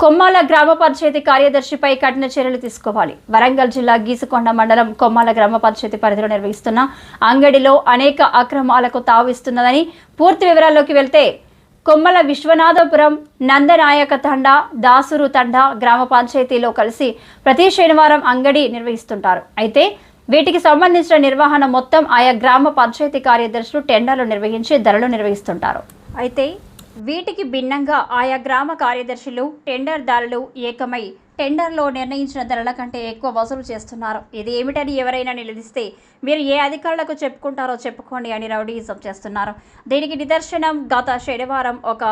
కొమ్మాల గ్రామ పంచాయతీ కార్యదర్శిపై కఠిన చర్యలు తీసుకోవాలి. వరంగల్ జిల్లా గీసుకొండ మండలం కొమ్మాల గ్రామ పంచాయతీ పరిధిలో నిర్వహిస్తున్న అంగడిలో అనేక అక్రమాలకు తావిస్తున్నదని పూర్తి వివరాల్లోకి వెళ్తే కొమ్మల విశ్వనాథపురం నందనాయక తండా దాసురు తండా గ్రామ పంచాయతీలో కలిసి ప్రతి శనివారం అంగడి నిర్వహిస్తుంటారు. అయితే వీటికి సంబంధించిన నిర్వహణ మొత్తం ఆయా గ్రామ పంచాయతీ కార్యదర్శులు టెండర్లు నిర్వహించి ధరలు నిర్వహిస్తుంటారు. అయితే వీటికి భిన్నంగా ఆయా గ్రామ కార్యదర్శులు టెండర్దారులు ఏకమై టెండర్లో నిర్ణయించిన ధరల కంటే ఎక్కువ వసూలు చేస్తున్నారు. ఇది ఏమిటని ఎవరైనా నిలదీస్తే మీరు ఏ అధికారులకు చెప్పుకుంటారో చెప్పుకోండి అని రౌడీయిజం చేస్తున్నారు. దీనికి నిదర్శనం గత శనివారం ఒక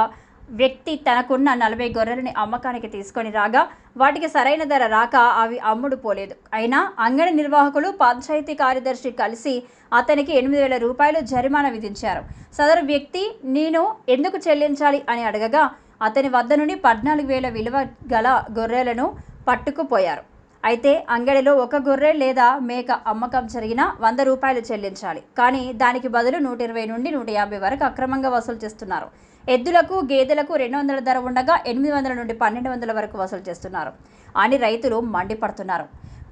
వ్యక్తి తనకున్న నలభై గొర్రెలని అమ్మకానికి తీసుకొని రాగా వాటికి సరైన ధర రాక అవి అమ్ముడు పోలేదు. అయినా అంగడి నిర్వాహకులు పంచాయతీ కార్యదర్శి కలిసి అతనికి ఎనిమిది వేల రూపాయలు జరిమానా విధించారు. సదరు వ్యక్తి నేను ఎందుకు చెల్లించాలి? అని అడగగా అతని వద్ద నుండి పద్నాలుగు వేల విలువ గల గొర్రెలను పట్టుకుపోయారు. అయితే అంగడిలో ఒక గొర్రె లేదా మేక అమ్మకం జరిగినా వంద రూపాయలు చెల్లించాలి. కానీ దానికి బదులు నూట ఇరవై నుండి నూట యాభై వరకు అక్రమంగా వసూలు చేస్తున్నారు. ఎద్దులకు గేదెలకు రెండు వందల ధర ఉండగా ఎనిమిది వందల నుండి పన్నెండు వందల వరకు వసూలు చేస్తున్నారు. అని రైతులు మండిపడుతున్నారు.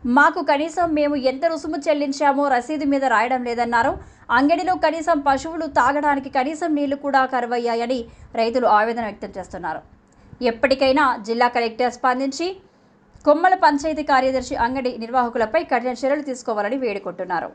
మాకు కనీసం మేము ఎంత రుసుము చెల్లించామో రసీదు మీద రాయడం లేదన్నారు. అంగడిలో కనీసం పశువులు తాగడానికి కనీసం నీళ్ళు కూడా కరువయ్యాయని రైతులు ఆవేదన వ్యక్తం చేస్తున్నారు. ఎప్పటికైనా జిల్లా కలెక్టర్ స్పందించి కొమ్మల పంచాయతీ కార్యదర్శి అంగడి నిర్వాహకులపై కఠిన చర్యలు తీసుకోవాలని వేడుకుంటున్నారు.